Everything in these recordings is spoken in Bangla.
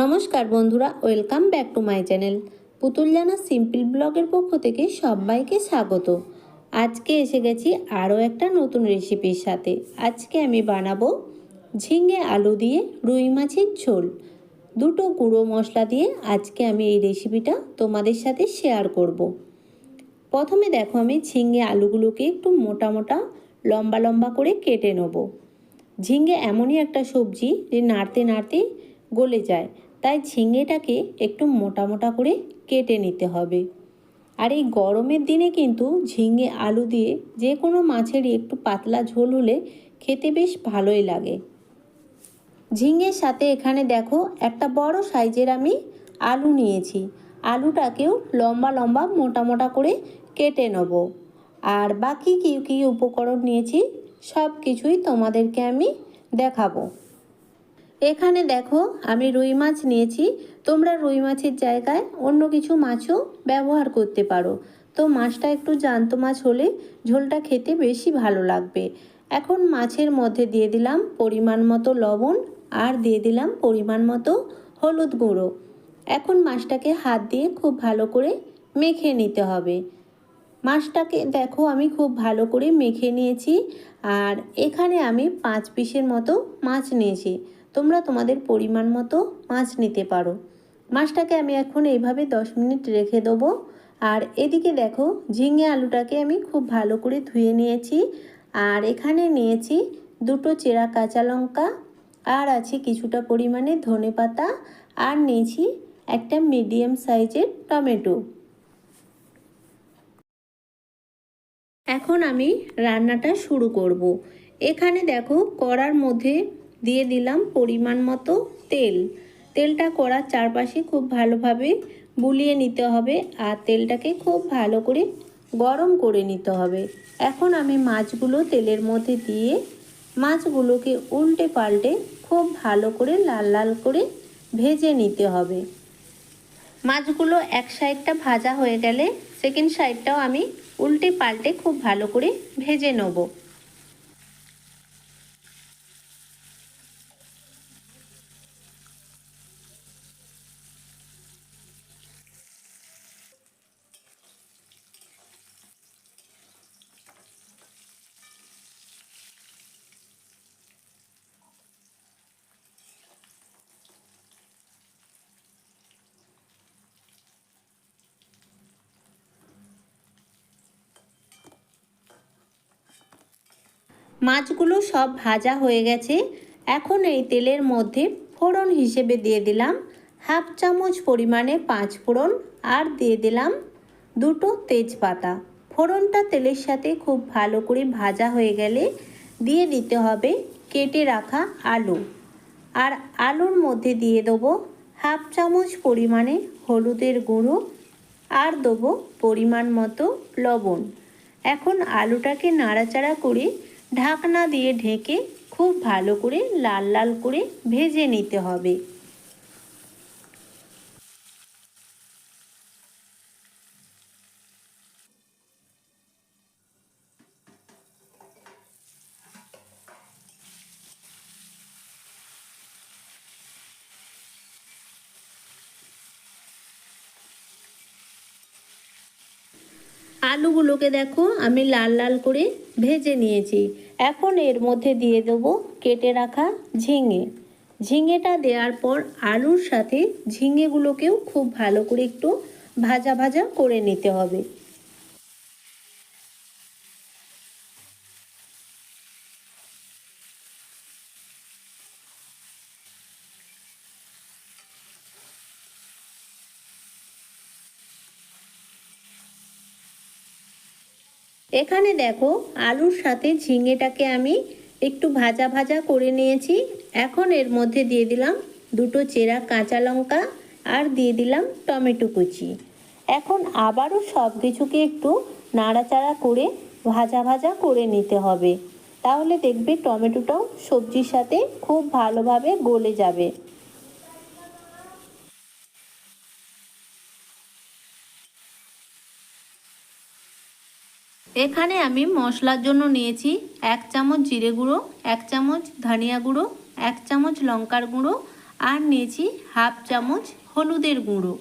নমস্কার বন্ধুরা, welcome back to my channel. Putul Jana simple ব্লগের পক্ষ থেকে সবাইকে স্বাগত। আজকে এসে গেছি আরও একটা নতুন রেসিপির সাথে। আজকে আমি বানাবো ঝিঙে আলু দিয়ে রুই মাছের ঝোল। দুটো গুঁড়ো মশলা দিয়ে আজকে আমি এই রেসিপিটা তোমাদের সাথে শেয়ার করব। প্রথমে দেখো আমি ঝিঙে আলুগুলোকে একটু মোটা মোটা, লম্বা লম্বা করে কেটে নেব। ঝিঙে এমনই একটা সবজি যে নাড়তে নাড়তে গলে যায়। তাই ঝিঙেটাকে একটু মোটা মোটা করে কেটে নিতে হবে। আর এই গরমের দিনে কিন্তু ঝিঙে, আলু দিয়ে যে কোনো মাছেরই একটু পাতলা ঝোল হলে খেতে বেশ ভালোই লাগে। ঝিঙের সাথে এখানে দেখো একটা বড় সাইজের আমি আলু নিয়েছি। আলুটাকেও লম্বা লম্বা মোটা মোটা করে কেটে নেব। আর বাকি কী কী উপকরণ নিয়েছি সব কিছুই তোমাদেরকে আমি দেখাবো। এখানে দেখো, আমি রুই মাছ নিয়েছি। তোমরা রুই মাছের জায়গায় অন্য কিছু মাছও ব্যবহার করতে পারো। তো মাছটা একটু জ্যান্ত মাছ হলে ঝোলটা খেতে বেশি ভালো লাগবে। এখন মাছের মধ্যে দিয়ে দিলাম পরিমাণ মতো লবণ আর দিয়ে দিলাম পরিমাণ মতো হলুদ গুঁড়ো। এখন মাছটাকে হাত দিয়ে খুব ভালো করে মেখে নিতে হবে। মাছটাকে দেখো, আমি খুব ভালো করে মেখে নিয়েছি। আর এখানে আমি পাঁচ পিসের মতো মাছ নিয়েছি। তোমরা তোমাদের পরিমাণ মতো মাছ নিতে পারো। মাছটাকে আমি এখন এইভাবে দশ মিনিট রেখে দেবো। আর এদিকে দেখো, ঝিঙে আলুটাকে আমি খুব ভালো করে ধুয়ে নিয়েছি। আর এখানে নিয়েছি দুটো চেরা কাঁচা লঙ্কা, আর আছে কিছুটা পরিমাণে ধনে পাতা, আর নিয়েছি একটা মিডিয়াম সাইজের টমেটো। এখন আমি রান্নাটা শুরু করব। এখানে দেখো, কড়ার মধ্যে দিয়ে দিলাম পরিমাণ মতো তেল। তেলটা কড়ার চারপাশে খুব ভালোভাবে বুলিয়ে নিতে হবে আর তেলটাকে খুব ভালো করে গরম করে নিতে হবে। এখন আমি মাছগুলো তেলের মধ্যে দিয়ে মাছগুলোকে উল্টে পাল্টে খুব ভালো করে লাল লাল করে ভেজে নিতে হবে। মাছগুলো এক সাইডটা ভাজা হয়ে গেলে সেকেন্ড সাইডটাও আমি উল্টে পাল্টে খুব ভালো করে ভেজে নেব। মাছগুলো সব ভাজা হয়ে গেছে। এখন এই তেলের মধ্যে ফোড়ন হিসেবে দিয়ে দিলাম। হাফ চামচ পরিমাণে পাঁচ ফোড়ন আর দিয়ে দিলাম দুটো তেজপাতা। ফোড়নটা তেলের সাথে খুব ভালো করে ভাজা হয়ে গেলে দিয়ে দিতে হবে কেটে রাখা আলু। আর আলুর মধ্যে দিয়ে দেবো হাফ চামচ পরিমাণে হলুদের গুঁড়ো আর দেবো পরিমাণ মতো লবণ। এখন আলুটাকে নাড়াচাড়া করে ঢাকনা দিয়ে ঢেকে খুব ভালো করে লাল লাল করে ভেজে নিতে হবে। আলুগুলোকে দেখো, আমি লাল লাল করে ভেজে নিয়েছি। এখন এর মধ্যে দিয়ে দেবো কেটে রাখা ঝিঙে। ঝিঙেটা দেওয়ার পর আলুর সাথে ঝিঙেগুলোকেও খুব ভালো করে একটু ভাজা ভাজা করে নিতে হবে। এখানে দেখো আলুর সাথে ঝিঙেটাকে আমি একটু ভাজা ভাজা করে নিয়েছি। এখন এর মধ্যে দিয়ে দিলাম দুটো চেরা কাঁচা লঙ্কা আর দিয়ে দিলাম টমেটো কুচি। এখন আবারও সব কিছুকে একটু নাড়াচাড়া করে ভাজা ভাজা করে নিতে হবে। তাহলে দেখবে টমেটোটাও সবজির সাথে খুব ভালোভাবে গলে যাবে। এখানে আমি মশলার জন্য নিয়েছি এক চামচ জিরে গুঁড়ো, এক চামচ ধনিয়া গুঁড়ো, এক চামচ লঙ্কার গুঁড়ো আর নিয়েছি হাফ চামচ হলুদের গুঁড়ো।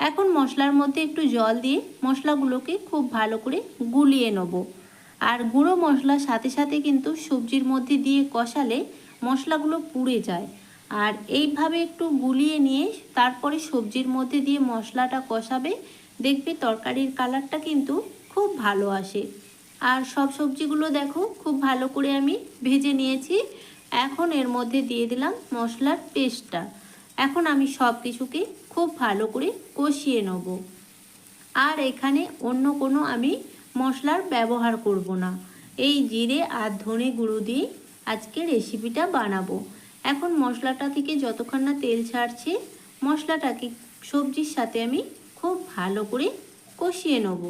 এখন মশলার মধ্যে একটু জল দিয়ে মশলাগুলোকে খুব ভালো করে গুলিয়ে নেব। আর গুঁড়ো মশলার সাথে সাথে কিন্তু সবজির মধ্যে দিয়ে কষালে মশলাগুলো পুড়ে যায়। আর এইভাবে একটু গুলিয়ে নিয়ে তারপরে সবজির মধ্যে দিয়ে মশলাটা কষাবে, দেখবে তরকারির কালারটা কিন্তু খুব ভালো আসে। আর সব সবজিগুলো দেখো, খুব ভালো করে আমি ভেজে নিয়েছি। এখন এর মধ্যে দিয়ে দিলাম মশলার পেস্টটা। এখন আমি সব কিছুকে খুব ভালো করে কষিয়ে নেব। আর এখানে অন্য কোনো আমি মশলার ব্যবহার করব না। এই জিরে আর ধনে গুঁড়ো দিয়ে আজকে রেসিপিটা বানাবো। এখন মশলাটা থেকে যতক্ষণ না তেল ছাড়ছে, মশলাটাকে সবজির সাথে আমি খুব ভালো করে কষিয়ে নেব।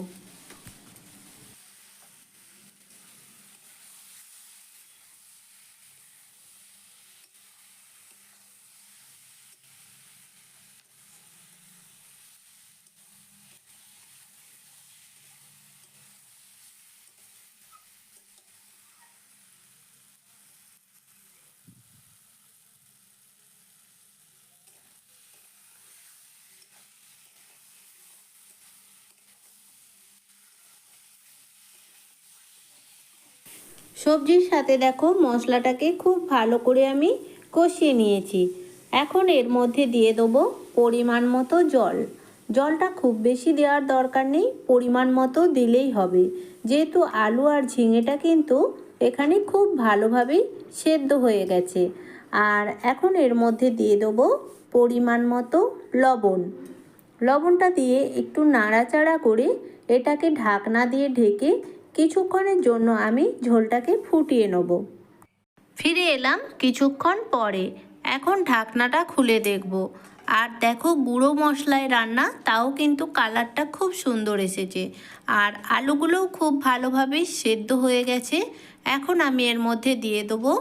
সবজির সাথে দেখো মশলাটাকে খুব ভালো করে আমি কষিয়ে নিয়েছি। এখন এর মধ্যে দিয়ে দেবো পরিমাণ মতো জল। জলটা খুব বেশি দেওয়ার দরকার নেই, পরিমাণ মতো দিলেই হবে। যেহেতু আলু আর ঝিঙেটা কিন্তু এখানে খুব ভালোভাবেই সেদ্ধ হয়ে গেছে। আর এখন এর মধ্যে দিয়ে দেবো পরিমাণ মতো লবণ। লবণটা দিয়ে একটু নাড়াচাড়া করে এটাকে ঢাকনা দিয়ে ঢেকে কিছুক্ষণের জন্য আমি ঝোলটাকে ফুটিয়ে নেব। ফিরে এলাম কিছুক্ষণ পরে। এখন ঢাকনাটা খুলে দেখব। আর দেখো গুঁড়ো মশলায় রান্না, তাও কিন্তু কালারটা খুব সুন্দর এসেছে। আর আলুগুলোও খুব ভালোভাবে সেদ্ধ হয়ে গেছে। এখন আমি এর মধ্যে দিয়ে দেবো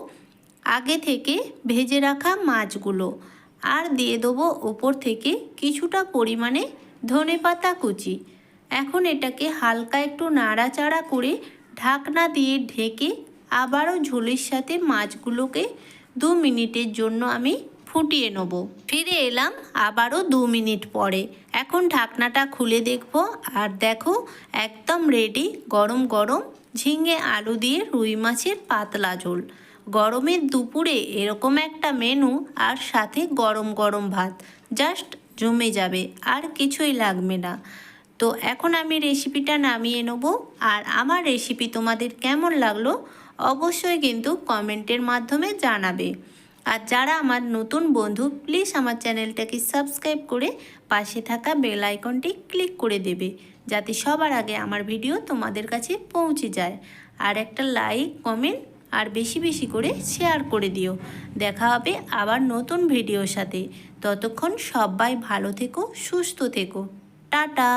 আগে থেকে ভেজে রাখা মাছগুলো। আর দিয়ে দেবো ওপর থেকে কিছুটা পরিমাণে ধনে পাতা কুচি। এখন এটাকে হালকা একটু নাড়াচাড়া করে ঢাকনা দিয়ে ঢেকে আবারও ঝোলের সাথে মাছগুলোকে দু মিনিটের জন্য আমি ফুটিয়ে নেব। ফিরে এলাম আবারও দু মিনিট পরে। এখন ঢাকনাটা খুলে দেখব আর দেখো একদম রেডি গরম গরম ঝিঙে আলু দিয়ে রুই মাছের পাতলা ঝোল। গরমের দুপুরে এরকম একটা মেনু আর সাথে গরম গরম ভাত। জাস্ট জমে যাবে, আর কিছুই লাগবে না। তো এখন আমি রেসিপিটা নামিয়ে নেব। আর আমার রেসিপি তোমাদের কেমন লাগল অবশ্যই কিন্তু কমেন্টের মাধ্যমে জানাবে। আর যারা আমার নতুন বন্ধু প্লিজ আমার চ্যানেলটাকে সাবস্ক্রাইব করে পাশে থাকা বেল আইকনটি ক্লিক করে দেবে, যাতে সবার আগে আমার ভিডিও তোমাদের কাছে পৌঁছে যায়। আর একটা লাইক কমেন্ট আর বেশি বেশি করে শেয়ার করে দিও। দেখা হবে আবার নতুন ভিডিওর সাথে। ততক্ষণ সবাই ভালো থেকো, সুস্থ থেকো। টাটা!